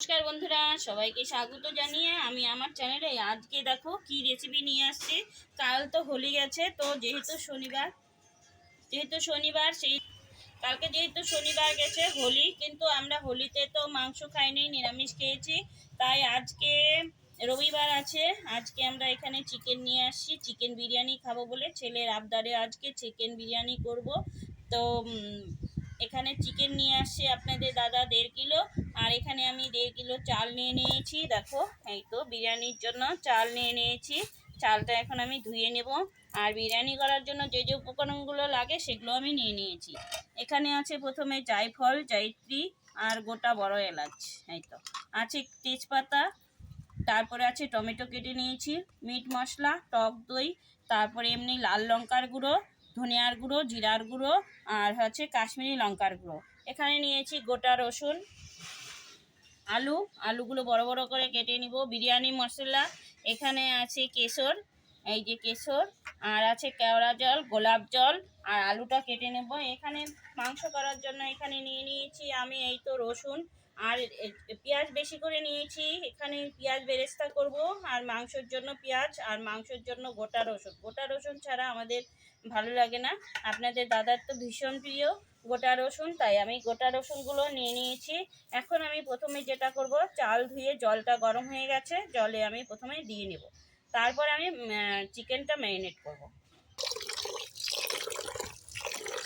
নমস্কার বন্ধুরা, সবাইকে স্বাগত জানিয়ে আমি আমার চ্যানেলে আজকে দেখো কি রেসিপি নিয়ে আসছি। কাল তো হোলি গেছে, তো যেহেতু শনিবার যেহেতু শনিবার সেই, কালকে যেহেতু শনিবার গেছে হোলি, কিন্তু আমরা হোলিতে তো মাংস খাইনি, নিরামিষ খেয়েছি। তাই আজকে রবিবার আছে, আজকে আমরা এখানে চিকেন নিয়ে আসছি। চিকেন বিরিয়ানি খাব বলে ছেলের আবদারে আজকে চিকেন বিরিয়ানি করব। তো এখানে চিকেন নিয়ে আসছে আপনাদের দাদা দেড় কিলো, আর এখানে আমি দেড় কিলো চাল নিয়ে নিয়েছি, দেখো, এই তো বিরিয়ানির জন্য চাল নিয়ে নিয়েছি, চালটা এখন আমি ধুয়ে নেব, আর বিরিয়ানি করার জন্য যে যে উপকরণগুলো লাগে সেগুলো আমি নিয়ে নিয়েছি। এখানে আছে প্রথমে জায়ফল, জায়ত্রী, আর গোটা বড় এলাচ, এই তো। আছে তেজপাতা, তারপরে আছে টমেটো কেটে নিয়েছি, মিট মশলা, টক দই, তারপরে এমনি লাল লঙ্কার গুঁড়ো ধনিয়ার গুঁড়ো, জিরার গুঁড়ো আর হচ্ছে কাশ্মীরি লঙ্কার গুঁড়ো। এখানে নিয়েছি গোটা রসুন, আলু। আলুগুলো বড় বড় করে কেটে নিব। বিরিয়ানি, মশলা। এখানে আছে কেশর, এই যে কেশর। আর আছে কেওড়া জল, গোলাপ জল। আর আলুটা কেটে নেব। এখানে মাংস করার জন্য এখানে নিয়ে নিয়েছি আমি এই তো রসুন। আর পেঁয়াজ বেশি করে নিয়েছি। এখানে পেঁয়াজ বেরেস্তা করব আর মাংসর জন্য পেঁয়াজ আর মাংসর জন্য গোটা রসুন। গোটা রসুন ছাড়া আমাদের ভালো লাগে না। আপনাদের দাদার তো ভীষণ প্রিয় গোটা রসুন, তাই আমি গোটা রসুনগুলো নিয়ে নিয়েছি। এখন আমি প্রথমে যেটা করব, চাল ধুয়ে জলটা গরম হয়ে গেছে, জলে আমি প্রথমে দিয়ে নেব। তারপর আমি চিকেনটা ম্যারিনেট করব।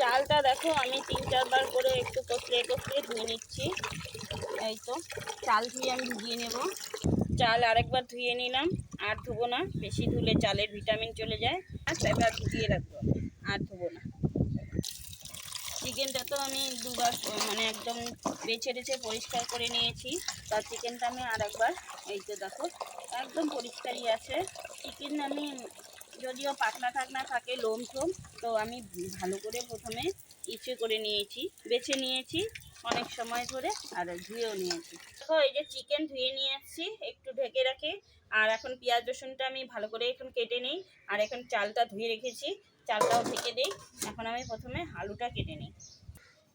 চালটা দেখো, আমি তিন চারবার করে একটু কষলে কষলে ধুয়ে নিচ্ছি। এই তো, চাল ধুয়ে আমি ভিজিয়ে নেব। চাল আরেকবার ধুয়ে নিলাম, আর ধুবো না। বেশি ধুলে চালের ভিটামিন চলে যায়, আর এবার ভিজিয়ে রাখব, আর ধুবো না। চিকেনটা তো আমি দুবার মানে একদম বেছে টেছে পরিষ্কার করে নিয়েছি। তার চিকেনটা আমি আর একবার এই তো দেখো, একদম পরিষ্কারই আছে। চিকেন আমি যদিও পাতলা ঠাকনা থাকে লোম ঠোম তো আমি ভালো করে প্রথমে ইচ্ছে করে নিয়েছি, বেছে নিয়েছি অনেক সময় ধরে আর ধুয়েও নিয়েছি। দেখো, এই যে চিকেন ধুয়ে নিয়ে আসছি একটু ঢেকে রাখি, আর এখন পেঁয়াজ রসুনটা আমি ভালো করে এখন কেটে নিই, আর এখন চালটা ধুয়ে রেখেছি, চালটাও ঢেকে দিই, এখন আমি প্রথমে আলুটা কেটে নিই।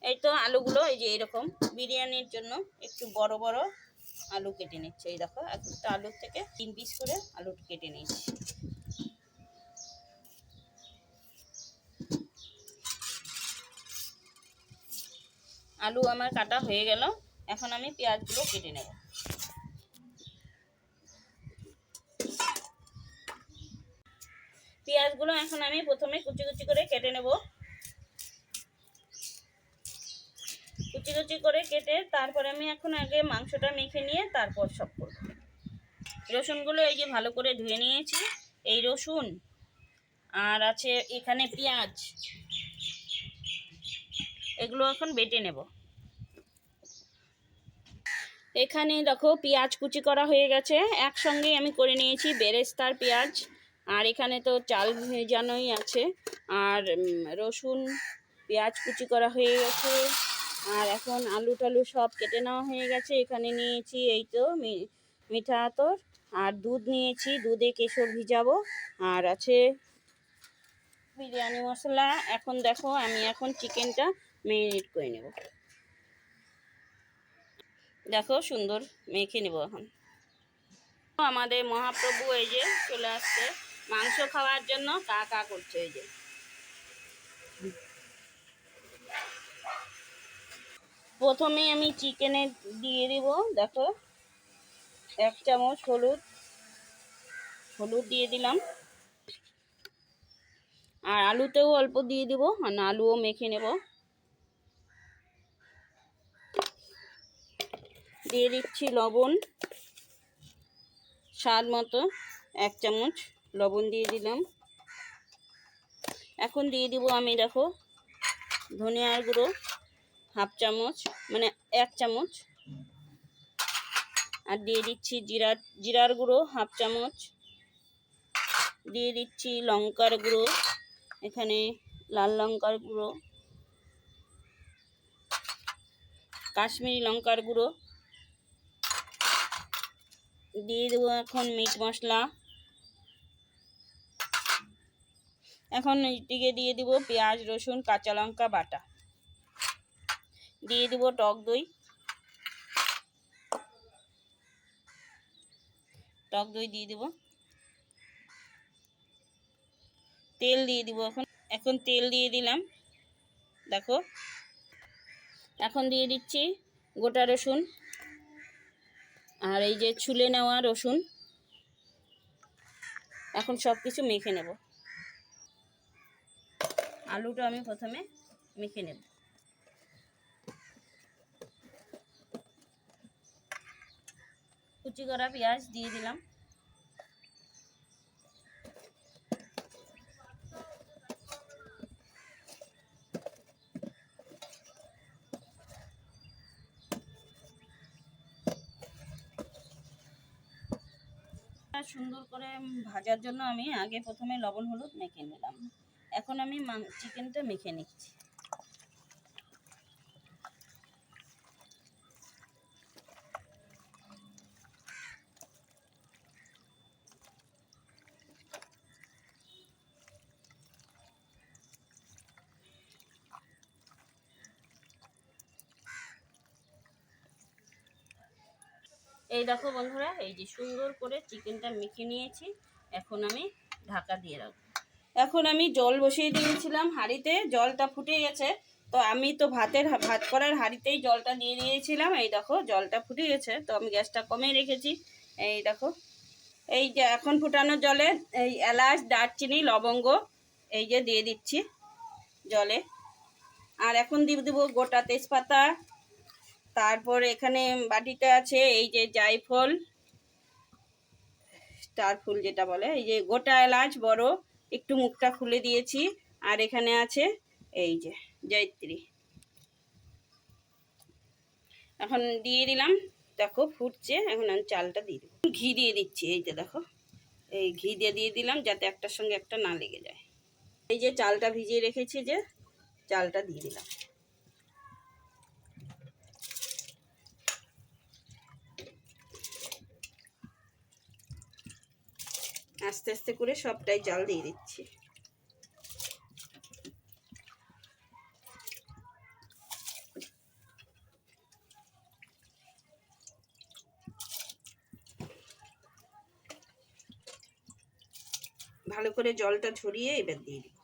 এই তো আলুগুলো, এই যে এরকম বিরিয়ানির জন্য একটু বড় বড় আলু কেটে নিচ্ছে, এই দেখো, একটা আলুর থেকে তিন পিস করে আলু কেটে নিয়েছি। আলু আমার কাটা হয়ে গেল। এখন আমি পেঁয়াজগুলো কেটে নেব। পেঁয়াজগুলো এখন আমি প্রথমে কুচি কুচি করে কেটে নেব। কুচি কুচি করে কেটে তারপরে আমি এখন আগে মাংসটা মেখে নিয়ে তারপর সব করব। রসুনগুলো এই যে ভালো করে ধুয়ে নিয়েছি। এই রসুন আর আছে এখানে পেঁয়াজ। এগুলো এখন বেটে নেব। এখানে দেখো পেঁয়াজ কুচি করা হয়ে গেছে। একসঙ্গেই আমি করে নিয়েছি বেরেস্তার পেঁয়াজ। আর এখানে তো চাল ভেজানোই আছে। আর রসুন পেঁয়াজ কুচি করা হয়ে গেছে। আর এখন আলু টালু সব কেটে নেওয়া হয়ে গেছে। এখানে নিয়েছি এই তো মিঠা আতর। আর দুধ নিয়েছি, দুধে কেশর ভিজাবো। আর আছে বিরিয়ানি মশলা। এখন দেখো আমি এখন চিকেনটা মেরিনেট করে নেব। দেখো সুন্দর মেখে নেব এখন। আমাদের মহাপ্রভু এই যে চলে আসছে, মাংস খাওয়ার জন্য কা কা করছে এই যে। প্রথমে আমি চিকেনে দিয়ে দিব, দেখো। এক চামচ হলুদ হলুদ দিয়ে দিলাম। আর আলুতেও অল্প দিয়ে দিব, আর আলুও মেখে নেব। দিয়ে দিচ্ছি লবণ, স্বাদ মতো এক চামচ লবণ দিয়ে দিলাম। এখন দিয়ে দিব আমি দেখো ধনিয়ার গুঁড়ো, হাফ চামচ মানে এক চামচ। আর দিয়ে দিচ্ছি জিরা, জিরার গুঁড়ো হাফ চামচ। দিয়ে দিচ্ছি লঙ্কার গুঁড়ো, এখানে লাল লঙ্কার গুঁড়ো। কাশ্মীরি লঙ্কার গুঁড়ো দিয়ে দেবো এখন মিট মশলা। এখন এদিকে দিয়ে দিব পেঁয়াজ, রসুন, কাঁচা লঙ্কা, বাটা। দিয়ে দিব টক দই। টক দই দিয়ে দেব। তেল দিয়ে দিব এখন। এখন তেল দিয়ে দিলাম। দেখো। এখন দিয়ে দিচ্ছি গোটা রসুন। আর এই যে ছুলে নেওয়া রসুন, এখন সব কিছু মেখে নেব। আলুটা আমি প্রথমে মেখে নেব। কুচি করা পেঁয়াজ দিয়ে দিলাম। সুন্দর করে ভাজার জন্য আমি আগে প্রথমে লবণ, হলুদ মেখে নিলাম। এখন আমি চিকেনটা মেখে নিচ্ছি। এই দেখো বন্ধুরা, এই যে সুন্দর করে চিকেনটা মেখে নিয়েছি। এখন আমি ঢাকা দিয়ে রাখব। এখন আমি জল বসিয়ে দিয়েছিলাম হাঁড়িতে, জলটা ফুটে গেছে। তো আমি তো ভাতের ভাত করার হাঁড়িতেই জলটা দিয়ে দিয়েছিলাম। এই দেখো, জলটা ফুটে গেছে। তো আমি গ্যাসটা কমে রেখেছি। এই দেখো, এই যে এখন ফুটানো জলে এই এলাচ, দারচিনি, লবঙ্গ, এই যে দিয়ে দিচ্ছি জলে। আর এখন দিয়ে দেবো গোটা তেজপাতা তারপর এখানে বাটিতে আছে এই যে জায়ফল, স্টার ফুল যেটা বলে, এই যে গোটা এলাচ বড়, একটু মুখটা খুলে দিয়েছি, আর এখানে আছে এই যে জয়ত্রী। এখন দিয়ে দিলাম, দেখো ফুটছে, এখন আমি চালটা দিয়ে দেবো ঘি দিয়ে দিচ্ছি, এই যে দেখো, এই ঘি দিয়ে দিয়ে দিলাম যাতে একটার সঙ্গে একটা না লেগে যায়। এই যে চালটা ভিজিয়ে রেখেছি যে, চালটা দিয়ে দিলাম। আস্তে আস্তে করে সবটাই চাল দিয়ে দিচ্ছি। ভালো করে জলটা ঝরিয়ে এবার দিয়ে দিব।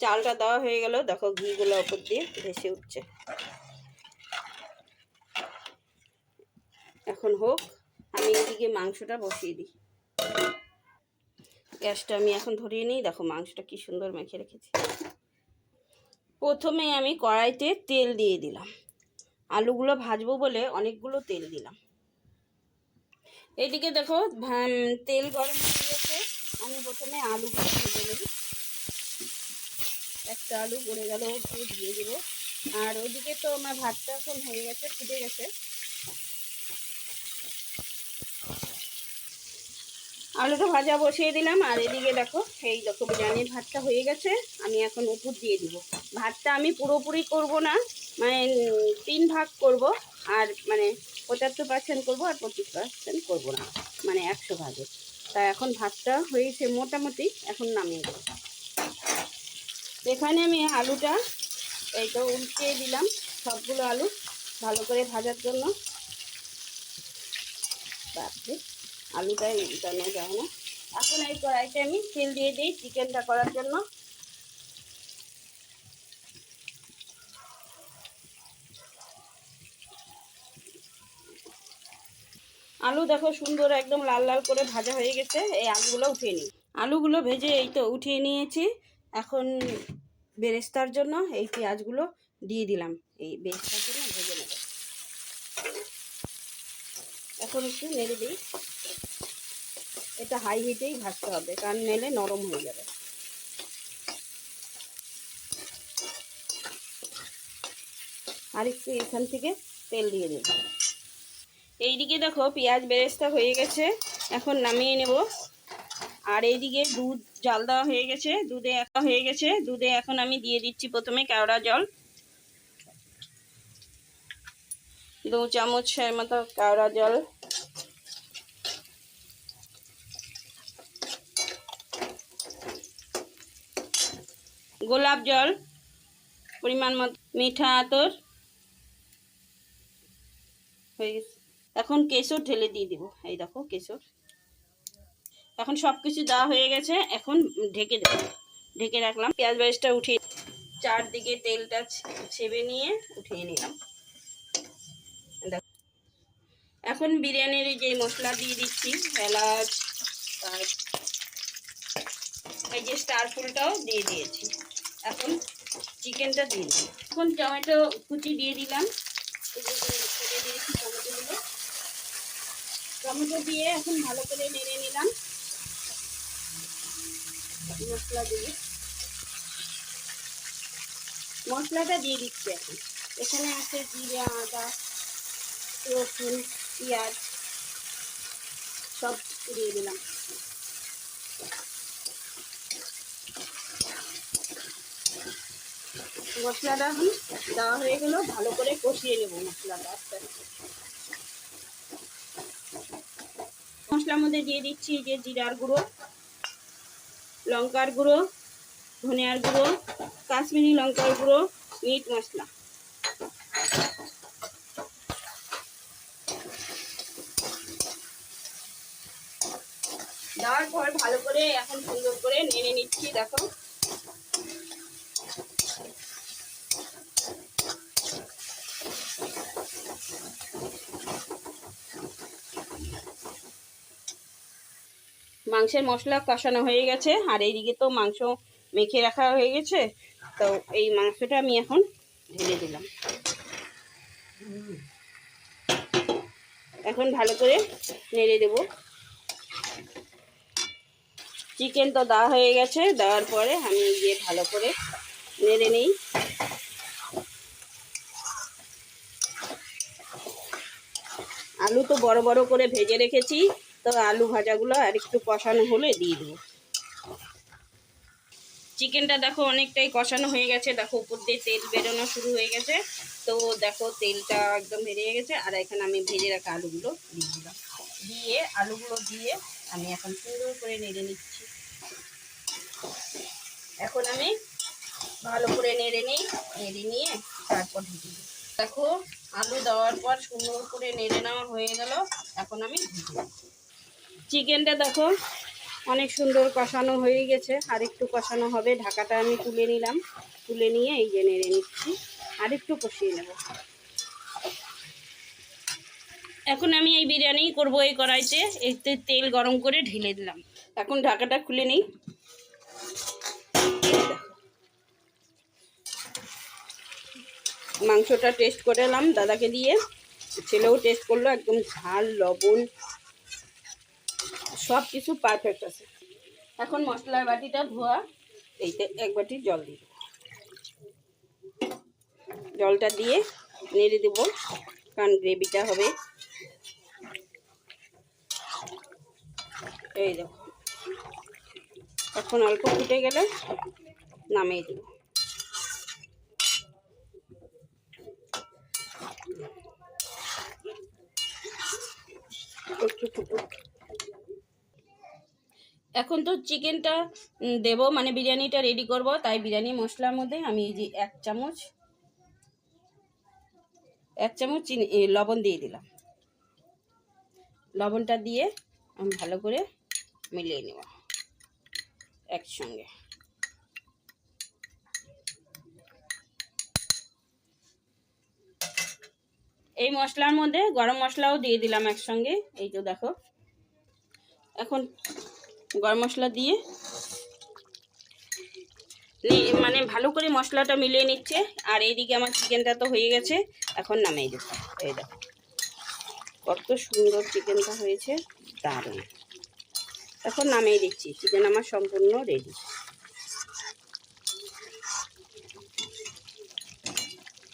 চালটা দেওয়া হয়ে গেল, দেখো ঘিগুলো ওপর দিয়ে ভেসে উঠছে। এখন হোক, আমি এদিকে মাংসটা বসিয়ে দিই। গ্যাসটা আমি এখন ধরিয়ে নিই। দেখো মাংসটা কি সুন্দর মেখে রেখেছি। প্রথমে আমি কড়াইতে তেল দিয়ে দিলাম। আলুগুলো ভাজবো বলে অনেকগুলো তেল দিলাম। এইদিকে দেখো তেল গরম হয়ে গেছে। আমি প্রথমে আলুগুলো ভেজে নিই। একটা আলু পড়ে গেল দিয়ে দেবো। আর ওইদিকে তো আমার ভাতটা এখন হয়ে গেছে, ফুটে গেছে। আলুটা ভাজা বসিয়ে দিলাম, আর এদিকে দেখো, এই দেখো বিরিয়ানির ভাতটা হয়ে গেছে, আমি এখন উপর দিয়ে দিব। ভাতটা আমি পুরোপুরি করব না মানে তিন ভাগ করব, আর মানে পঁচাত্তর পার্সেন্ট করব আর পঁচিশ পার্সেন্ট করব না মানে একশো ভাগে। তা এখন ভাতটা হয়েছে মোটামুটি, এখন নামিয়ে দেবো এখানে আমি আলুটা, এই তো উল্টিয়ে দিলাম, সবগুলো আলু ভালো করে ভাজার জন্য। তারপরে আলুটা উল্টানো যায় না। এখন এই কড়াইতে আমি তেল দিয়ে দিই চিকেনটা করার জন্য। আলু দেখো সুন্দর একদম লাল লাল করে ভাজা হয়ে গেছে, এই আলুগুলো উঠিয়ে নিই। আলুগুলো ভেজে এই তো উঠিয়ে নিয়েছি। এখন বেরেস্তার জন্য এই পেঁয়াজগুলো দিয়ে দিলাম। এই বেরেস্তার জন্য ভেজে নেব। এখন একটু নেড়ে দিই। এটা হাই হিটেই ভাজতে হবে, কারণ নেলে নরম হয়ে যাবে। আর একটু এখান থেকে তেল দিয়ে দেব। এইদিকে দেখো পেঁয়াজ বেরেস্তা হয়ে গেছে, এখন নামিয়ে নেব। আর এইদিকে দুধ, জাল দেওয়া হয়ে গেছে, দুধে একা হয়ে গেছে, দুধে এখন আমি দিয়ে দিচ্ছি প্রথমে কেওড়া জল। দু চামচ মতো কেওড়া জল। গোলাপ জল, পরিমাণ মতো মিঠা আতর হয়ে গেছে। এখন কেশর ঢেলে দিয়ে দিব। এই দেখো কেশর। এখন সব কিছু দেওয়া হয়ে গেছে। এখন ঢেকে দেবো। ঢেকে রাখলাম। পেঁয়াজ বারিশটা উঠিয়ে চারদিকে তেলটা ছেবে নিয়ে উঠিয়ে নিলাম। এখন বিরিয়ানির যে মশলা দিয়ে দিচ্ছি, এলাচ এই যে স্টার ফুলটাও দিয়ে দিয়েছি। এখন চিকেনটা দিয়ে দিই এখন টমেটো কুচি দিয়ে দিলাম। টমেটো দিয়ে এখন ভালো করে নেড়ে নিলাম। মশলা দিয়ে। মশলাটা দিয়ে দিচ্ছি এখন। এখানে আছে জিরে, আদা, রসুন, পেঁয়াজ, সব দিয়ে দিলাম। মশলাটা এখন দেওয়া হয়ে গেল, ভালো করে কষিয়ে নেব মশলাটা আস্তে আস্তে। মশলার মধ্যে দিয়ে দিচ্ছি যে জিরার গুঁড়ো, লঙ্কার গুঁড়ো, ধনিয়ার গুঁড়ো, কাশ্মীরি লঙ্কার গুঁড়ো, মিট মশলা। দেওয়ার পর ভালো করে এখন সুন্দর করে নেড়ে নিচ্ছি, দেখো। মাংসের মশলা কষানো হয়ে গেছে, আর এইদিকে তো মাংস মেখে রাখা হয়ে গেছে। তো এই মাংসটা আমি এখন ঢেলে দিলাম। এখন ভালো করে নেড়ে দেব। চিকেন তো দেওয়া হয়ে গেছে, দেওয়ার পরে আমি গিয়ে ভালো করে নেড়ে নিই। আলু তো বড় বড় করে ভেজে রেখেছি। তো আলু ভাজাগুলো আর একটু কষানো হলে দিয়ে দেবো। চিকেনটা দেখো অনেকটাই কষানো হয়ে গেছে। দেখো উপর দিয়ে তেল বেরোনো শুরু হয়ে গেছে। তো দেখো তেলটা একদম বেরিয়ে গেছে। আর এখানে আমি ভেজে রাখা আলুগুলো দিয়ে দিলাম। দিয়ে আলুগুলো দিয়ে আমি এখন সুন্দর করে নেড়ে নিচ্ছি। এখন আমি ভালো করে নেড়ে নিই, নেড়ে নিয়ে তারপর ঢেকে দিই দেখো আলু দেওয়ার পর সুন্দর করে নেড়ে নেওয়া হয়ে গেল। এখন আমি ঢেকে চিকেনটা দেখো, অনেক সুন্দর কষানো হয়ে গেছে। আর একটু কষানো হবে, ঢাকাটা আমি তুলে নিলাম। তুলে নিয়ে এই যে নেড়ে নিচ্ছি, আর একটু কষিয়ে নেব। এখন আমি এই বিরিয়ানি করব এই কড়াইতে, এতে তেল গরম করে ঢেলে দিলাম। এখন ঢাকাটা খুলে নিই। মাংসটা টেস্ট করে এলাম দাদাকে দিয়ে। ছেলেও টেস্ট করল, একদম ঝাল, লবণ সব কিছু পারফেক্ট আছে। এখন মশলার বাটিটা ধোয়া, এইতে এক বাটি জল দিয়ে জলটা দিয়ে নেড়ে দেবো, কারণ গ্রেভিটা হবে। এই দেখো। এখন অল্প ফুটে গেলে নামিয়ে দেবো। একটু ফুটুক। এখন তো চিকেনটা দেবো মানে বিরিয়ানিটা রেডি করব, তাই বিরিয়ানি মশলার মধ্যে আমি এই যে এক চামচ এক চামচ চিনি লবণ দিয়ে দিলাম। লবণটা দিয়ে আমি ভালো করে মিলিয়ে নেব একসঙ্গে। এই মশলার মধ্যে গরম মশলাও দিয়ে দিলাম একসঙ্গে, এই তো দেখো। এখন গরম মশলা দিয়ে মানে ভালো করে মশলাটা মিলিয়ে নিচ্ছে। আর এইদিকে আমার চিকেনটা তো হয়ে গেছে, এখন নামিয়ে দেবো এই দেখো, কত সুন্দর চিকেনটা হয়েছে, দারুণ। এখন নামিয়ে দিচ্ছি, চিকেন আমার সম্পূর্ণ রেডি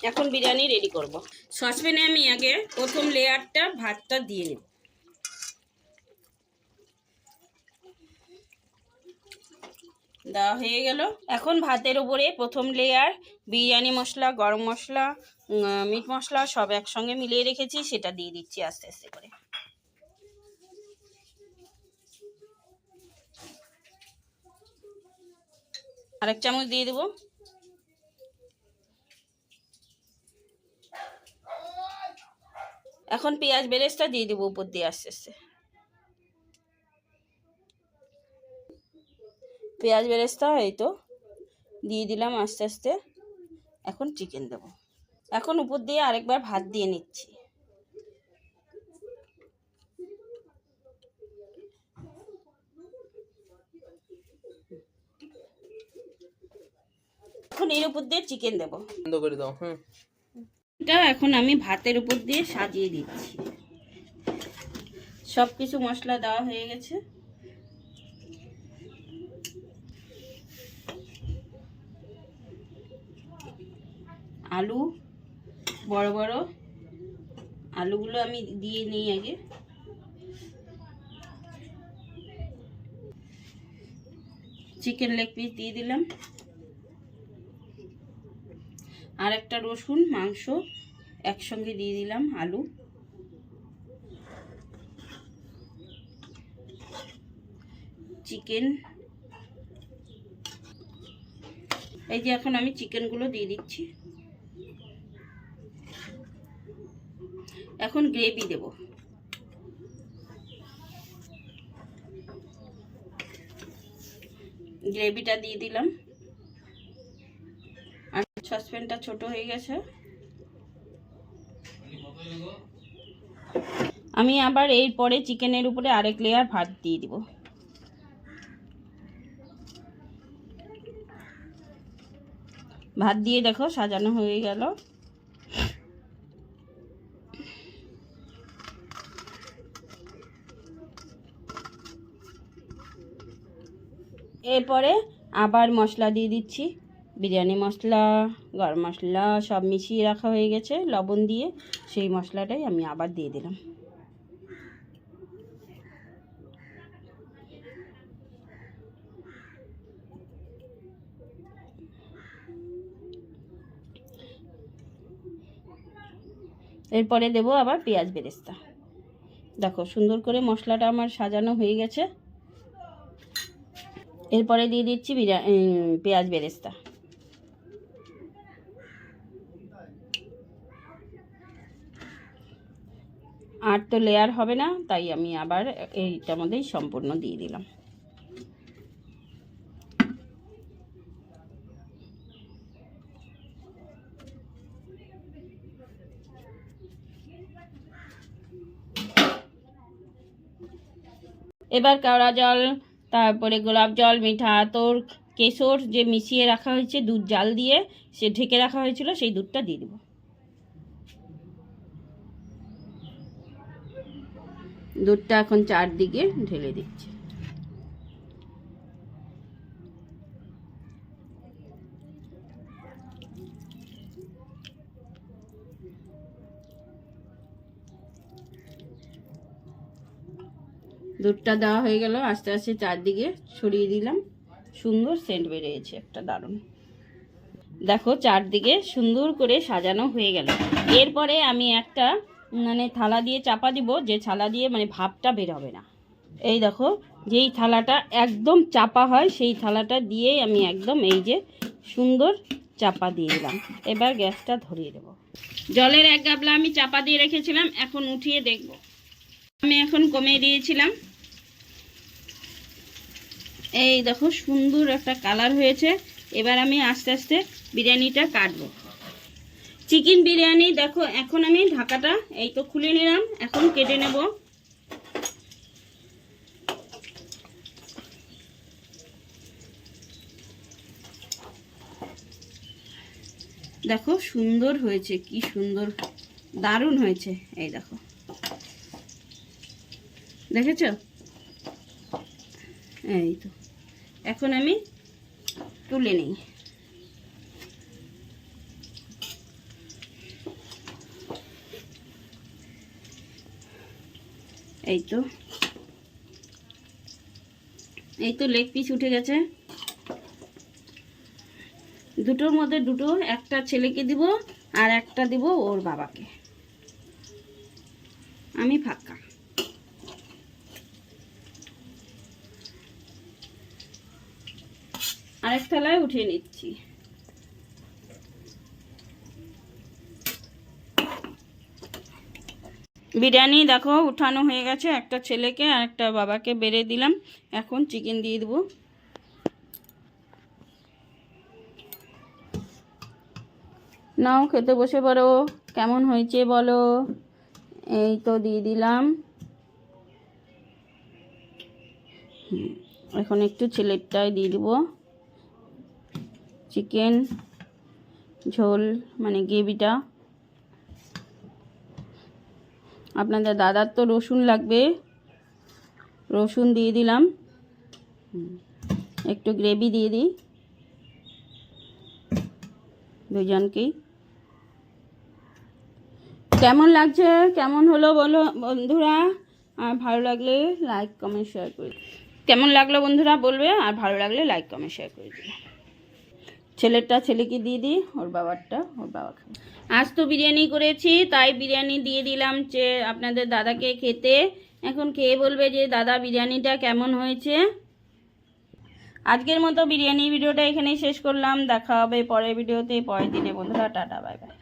এখন বিরিয়ানি রেডি করব। সসপ্যানে আমি আগে প্রথম লেয়ারটা ভাতটা দিয়ে নেব। দেওয়া হয়ে গেল। এখন ভাতের উপরে প্রথম লেয়ার বিরিয়ানি মশলা, গরম মশলা মিট মশলা সব একসঙ্গে মিলিয়ে রেখেছি, সেটা দিয়ে দিচ্ছি আস্তে আস্তে করে। আরেক চামচ দিয়ে দেবো। এখন পেঁয়াজ বেরেস্তা দিয়ে দেবো উপর দিয়ে আস্তে আস্তে। পেঁয়াজ বেরেস্তা এই তো দিয়ে দিলাম আস্তে আস্তে। এখন চিকেন দেবো। এখন উপর দিয়ে আরেকবার ভাত দিয়ে নিচ্ছি। এখন এর উপর দিয়ে চিকেন দেবো। বন্ধ করে দাও হুম। এটা এখন আমি ভাতের উপর দিয়ে সাজিয়ে দিচ্ছি। সব কিছু মশলা দেওয়া হয়ে গেছে। আলু, বড় বড় আলুগুলো আমি দিয়ে নিই আগে। চিকেন লেগ পিস দিয়ে দিলাম। আর একটা রসুন মাংস একসঙ্গে দিয়ে দিলাম আলু। চিকেন এই যে এখন আমি চিকেনগুলো দিয়ে দিচ্ছি। এখন গ্রেভি দেব। গ্রেভিটা দিয়ে দিলাম। আর সসপ্যানটা ছোট হয়ে গেছে। আমি আবার এর পরে চিকেনের উপরে আরেক লেয়ার ভাত দিয়ে দিব। ভাত দিয়ে দেখো সাজানো হয়ে গেল। এরপরে আবার মশলা দিয়ে দিচ্ছি। বিরিয়ানি মশলা, গরম মশলা সব মিশিয়ে রাখা হয়ে গেছে, লবণ দিয়ে সেই মশলাটাই আমি আবার দিয়ে দিলাম। এরপরে দেবো আবার পেঁয়াজ বেরেস্তা। দেখো সুন্দর করে মশলাটা আমার সাজানো হয়ে গেছে। এরপরে দিয়ে দিচ্ছি উম, পেঁয়াজ বেরেস্তা। আর তো লেয়ার হবে না তাই আমি আবার এইটার মধ্যেই সম্পূর্ণ দিয়ে দিলাম। এবার কেওড়া জল তারপরে গোলাপ জল, মিঠা আতর, কেশর যে মিশিয়ে রাখা হয়েছে দুধ জাল দিয়ে, সে ঢেকে রাখা হয়েছিল, সেই দুধটা দিয়ে দেবো। দুধটা এখন চারদিকে ঢেলে দিচ্ছি। দুধটা দেওয়া হয়ে গেল। আস্তে আস্তে চারদিকে ছড়িয়ে দিলাম। সুন্দর সেন্ট বেরিয়েছে, একটা দারুণ। দেখো, চারদিকে সুন্দর করে সাজানো হয়ে গেল। এরপরে আমি একটা মানে থালা দিয়ে চাপা দিব, যে থালা দিয়ে মানে ভাবটা বের হবে না। এই দেখো, যেই থালাটা একদম চাপা হয়, সেই থালাটা দিয়ে আমি একদম এই যে সুন্দর চাপা দিয়ে দিলাম। এবার গ্যাসটা ধরিয়ে দেবো। জলের এক গাবলা আমি চাপা দিয়ে রেখেছিলাম, এখন উঠিয়ে দেখব। আমি এখন কমিয়ে দিয়েছিলাম। এই দেখো সুন্দর একটা কালার হয়েছে। এবার আমি আস্তে আস্তে বিরিয়ানিটা কাটবো। চিকেন বিরিয়ানি দেখো, এখন আমি ঢাকাটা এই তো খুলে নিলাম, এখন কেটে নেব। দেখো সুন্দর হয়েছে, কি সুন্দর, দারুণ হয়েছে, এই দেখো। দেখেছ? এই তো। এখন আমি তুলে নিই। এই তো। এই তো লেগ পিস উঠে গেছে। দুটোর মধ্যে দুটো, একটা ছেলেকে দিব আর একটা দিব ওর বাবাকে। আমি ফাঁকা। আরেক থালায় উঠিয়ে নিচ্ছি। বিরিয়ানি দেখো উঠানো হয়ে গেছে, একটা ছেলেকে আর একটা বাবাকে বেড়ে দিলাম। এখন চিকেন দিয়ে দেবো। নাও, খেতে বসে পড়ো। কেমন হয়েছে বলো? এই তো দিয়ে দিলাম। এখন একটু ছেলেরটাই দিয়ে দিব। চিকেন, ঝোল মানে গ্রেভিটা। আপনাদের দাদার তো রসুন লাগবে। রসুন দিয়ে দিলাম। একটু গ্রেভি দিয়ে দিই। দুজনকেই। কেমন লাগছে? কেমন হলো বলো বন্ধুরা? আর ভালো লাগলে লাইক, কমেন্ট শেয়ার করে। কেমন লাগল বন্ধুরা বলবে? আর ভালো লাগলে লাইক, কমেন্ট শেয়ার করে দিও। ছেলেরটা ছেলেকে দিয়ে দিই, ওর বাবারটা, ওর বাবা আজ তো বিরিয়ানি করেছি, তাই বিরিয়ানি দিয়ে দিলাম যে আপনাদের দাদাকে খেতে। এখন খেয়ে বলবে যে, দাদা, বিরিয়ানিটা কেমন হয়েছে? আজকের মতো বিরিয়ানি ভিডিওটা এখানেই শেষ করলাম। দেখা হবে পরের ভিডিওতে। পরের দিনে বন্ধুরা, টাটা, বাই বাই।